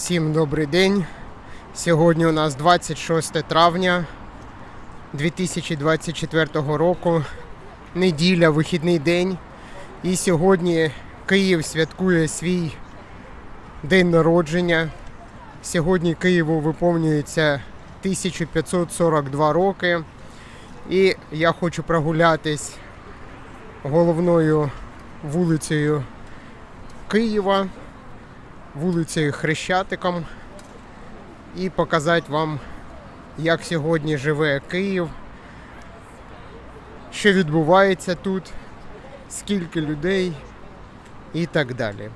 Всім добрий день. Сьогодні у нас 26 травня 2024 року. Неділя, вихідний день. І сьогодні Київ святкує свій день народження. Сьогодні Києву виповнюється 1542 роки. І я хочу прогулятись головною вулицею Києва вулицею Хрещатиком і показати вам, як сьогодні живе Київ, що відбувається тут, скільки людей і так далі.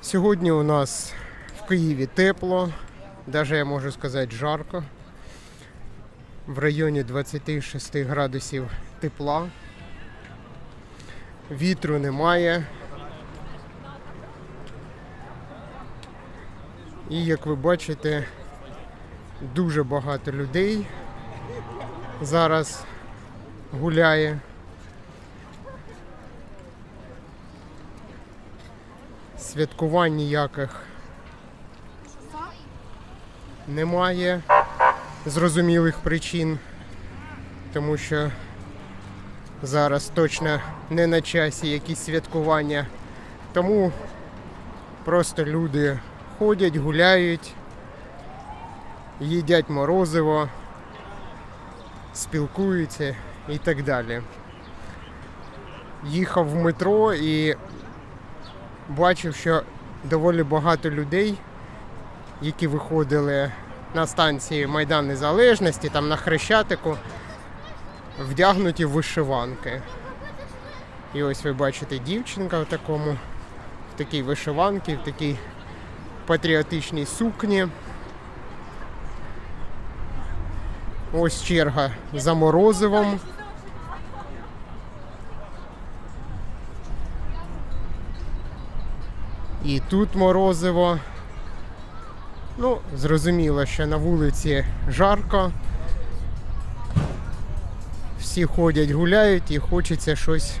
Сьогодні у нас в Києві тепло, навіть я можу сказати жарко. В районі 26 градусів тепла. Вітру немає. І як ви бачите, дуже багато людей зараз гуляє. Святкувань ніяких немає зрозумілих причин, тому що зараз точно не на часі якісь святкування. Тому просто люди ходять, гуляють, їдять морозиво, спілкуються і так далі. Їхав в метро і бачив, що доволі багато людей, які виходили на станції Майдан Незалежності, там на Хрещатику, вдягнуті в вишиванки. І ось ви бачите дівчинка в такому, в такій вишиванці, в такій патріотичній сукні. Ось черга за морозивом. І тут морозиво. Ну, зрозуміло, що на вулиці жарко. Всі ходять, гуляють і хочеться щось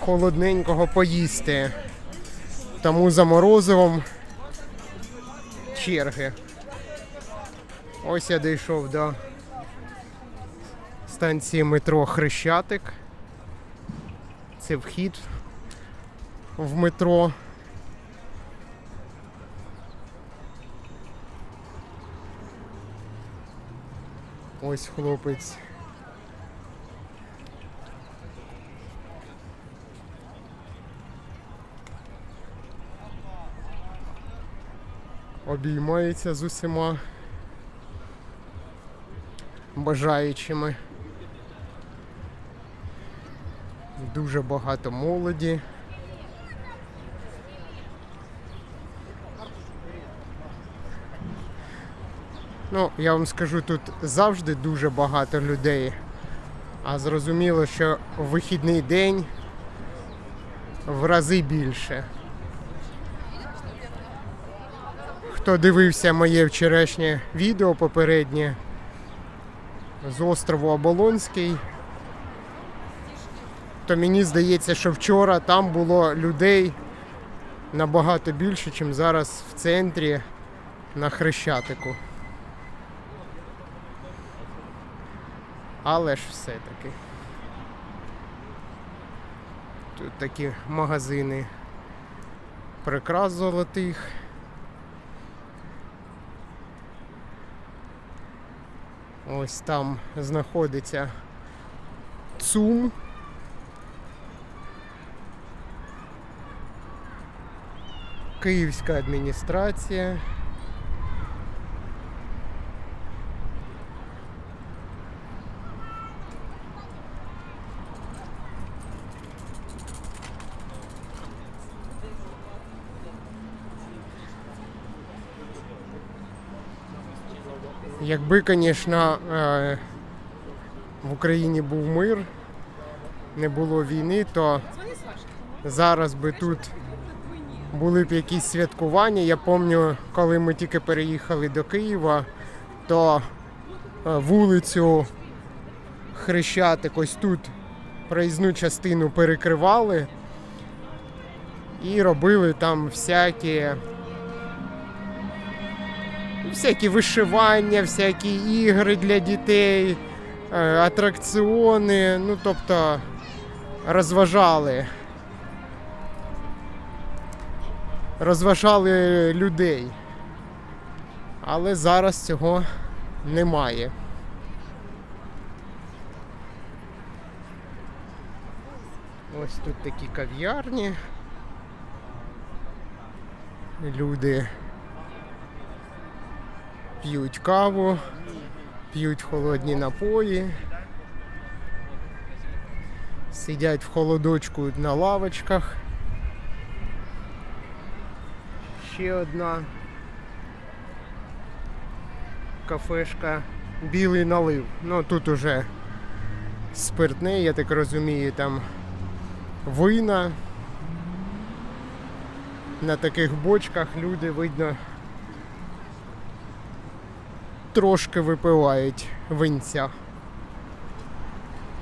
холодненького поїсти. Тому за морозивом черги. Ось я дійшов до станції метро Хрещатик. Це вхід в метро. Ось хлопець. Обіймається з усіма бажаючими. Дуже багато молоді. Ну, я вам скажу, тут завжди дуже багато людей. А зрозуміло, що вихідний день в рази більше. Хто дивився моє вчорашнє відео попереднє з острову Оболонський, то мені здається, що вчора там було людей набагато більше, ніж зараз в центрі на Хрещатику. Але ж все-таки. Тут такі магазини прикрас золотих. Ось там знаходиться ЦУМ. Київська адміністрація. Якби, звісно, е, в Україні був мир, не було війни, то зараз би тут були б якісь святкування. Я пам'ятаю, коли ми тільки переїхали до Києва, то е, вулицю Хрещатик ось тут проїзну частину перекривали і робили там всякі всякі вишивання, всякі ігри для дітей, е, атракціони, ну тобто розважали. Розважали людей. Але зараз цього немає. Ось тут такі кав'ярні. Люди п'ють каву, п'ють холодні напої, сидять в холодочку на лавочках. Ще одна кафешка білий налив. Ну тут уже спиртне, я так розумію, там вина. На таких бочках люди, видно, трошки випивають винця.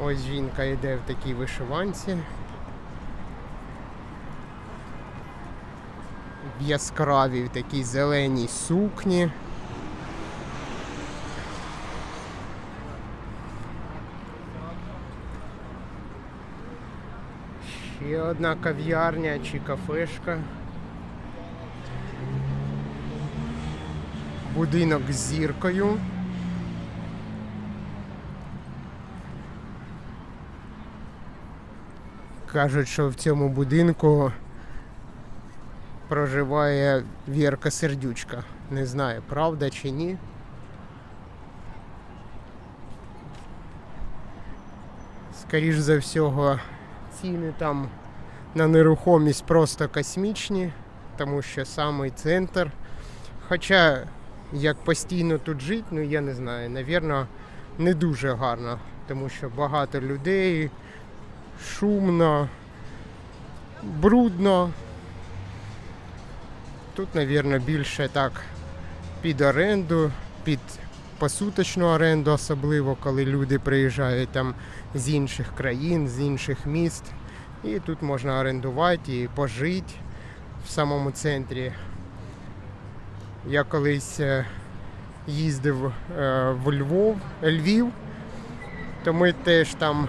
Ось жінка йде в такій вишиванці. В яскравій такій зеленій сукні. Ще одна кав'ярня чи кафешка. Будинок з зіркою. Кажуть, що в цьому будинку проживає Вірка Сердючка. Не знаю, правда чи ні. Скоріш за всього, ціни там на нерухомість просто космічні, тому що самий центр. Хоча як постійно тут жити, ну я не знаю, навірно, не дуже гарно, тому що багато людей, шумно, брудно. Тут, навірно, більше так під оренду, під посуточну оренду, особливо коли люди приїжджають там з інших країн, з інших міст. І тут можна орендувати і пожити в самому центрі. Я колись е, їздив е, в Львов, Львів, то ми теж там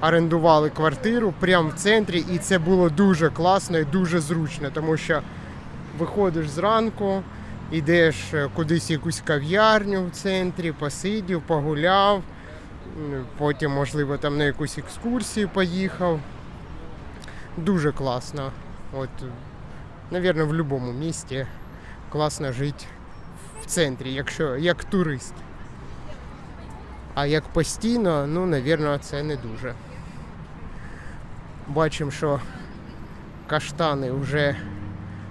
орендували квартиру прямо в центрі, і це було дуже класно і дуже зручно, тому що виходиш зранку, йдеш е, кудись якусь кав'ярню в центрі, посидів, погуляв, потім, можливо, там на якусь екскурсію поїхав. Дуже класно. От, навірно, в будь-якому місті класно жити в центрі, якщо як турист. А як постійно, ну, навірно, це не дуже. Бачимо, що каштани вже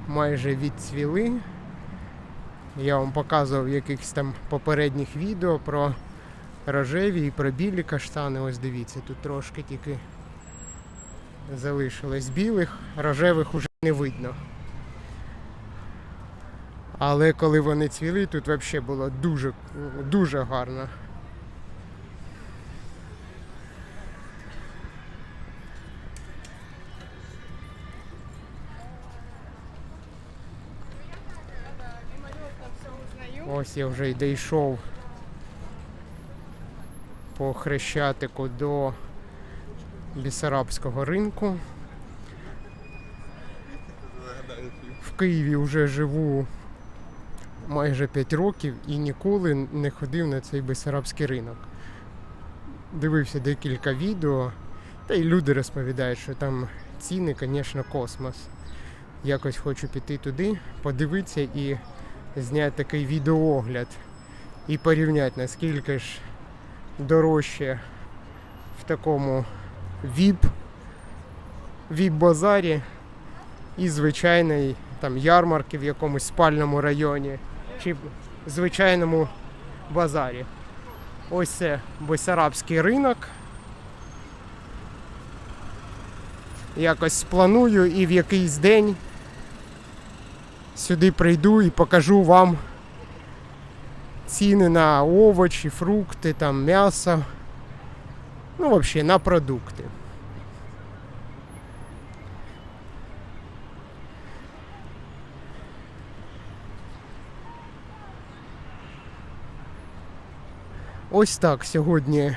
майже відцвіли. Я вам показував в якихось там попередніх відео про рожеві і про білі каштани. Ось дивіться, тут трошки тільки залишилось білих, рожевих уже не видно. Але коли вони цвіли, тут взагалі було дуже, дуже гарно. Ось я вже й дійшов по хрещатику до Бісарабського ринку. В Києві вже живу майже 5 років і ніколи не ходив на цей Бесарабський ринок. Дивився декілька відео, та й люди розповідають, що там ціни, звісно, космос. Якось хочу піти туди, подивитися і зняти такий відеоогляд і порівняти, наскільки ж дорожче в такому віп, віп-базарі і звичайної там ярмарки в якомусь спальному районі чи звичайному базарі. Ось це Бесарабський ринок. Якось спланую і в якийсь день сюди прийду і покажу вам ціни на овочі, фрукти, там м'ясо. Ну, взагалі, на продукти. Ось так сьогодні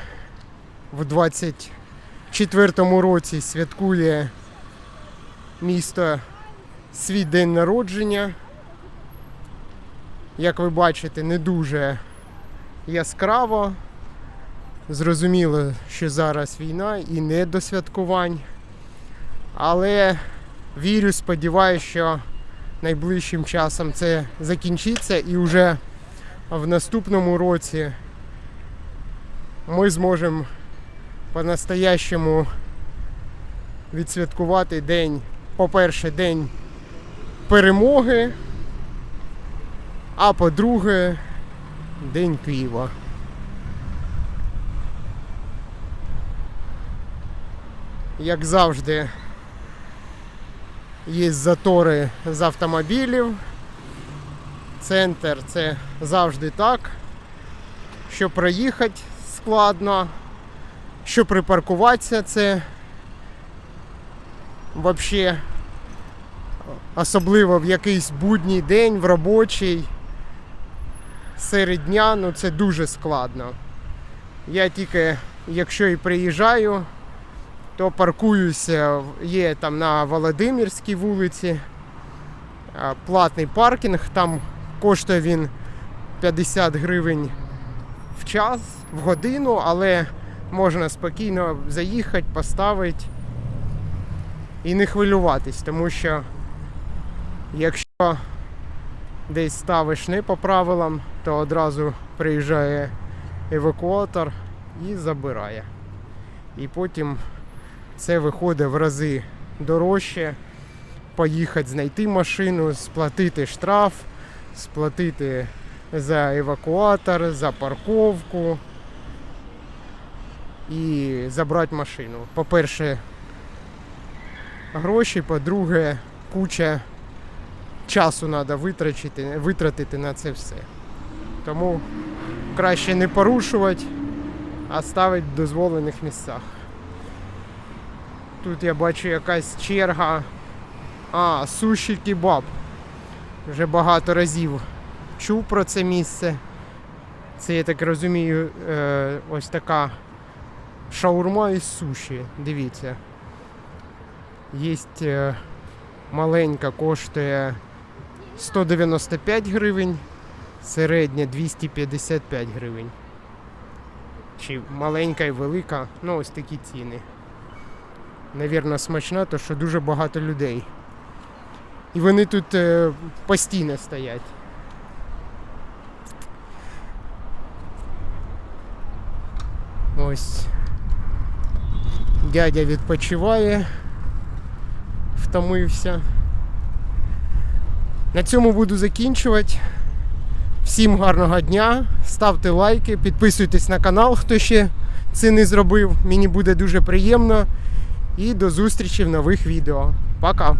в 24-му році святкує місто свій день народження. Як ви бачите, не дуже яскраво. Зрозуміло, що зараз війна і не до святкувань. Але вірю, сподіваюся, що найближчим часом це закінчиться і вже в наступному році ми зможемо по-настоящему відсвяткувати день, по-перше, день перемоги, а по-друге, День Києва. Як завжди, є затори з автомобілів. Центр це завжди так. Що проїхати складно, що припаркуватися це взагалі особливо в якийсь будній день, в робочий, серед дня, ну це дуже складно. Я тільки, якщо і приїжджаю, то паркуюся, є там на Володимирській вулиці платний паркінг, там коштує він 50 гривень в час, в годину, але можна спокійно заїхати, поставити і не хвилюватись, тому що якщо десь ставиш не по правилам, то одразу приїжджає евакуатор і забирає. І потім це виходить в рази дорожче. Поїхати знайти машину, сплатити штраф, сплатити за евакуатор, за парковку і забрати машину. По-перше, гроші, по-друге, куча часу треба витратити, витратити на це все. Тому краще не порушувати, а ставити в дозволених місцях. Тут я бачу якась черга. А, суші кебаб. Вже багато разів чув про це місце. Це, я так розумію, е, ось така шаурма із суші. Дивіться. Є е, маленька, коштує 195 гривень, середня 255 гривень. Чи маленька і велика, ну ось такі ціни. Навірно, смачна, то що дуже багато людей. І вони тут е, постійно стоять. Ось дядя відпочиває, втомився. На цьому буду закінчувати. Всім гарного дня, ставте лайки, підписуйтесь на канал, хто ще це не зробив. Мені буде дуже приємно. І до зустрічі в нових відео. Пока!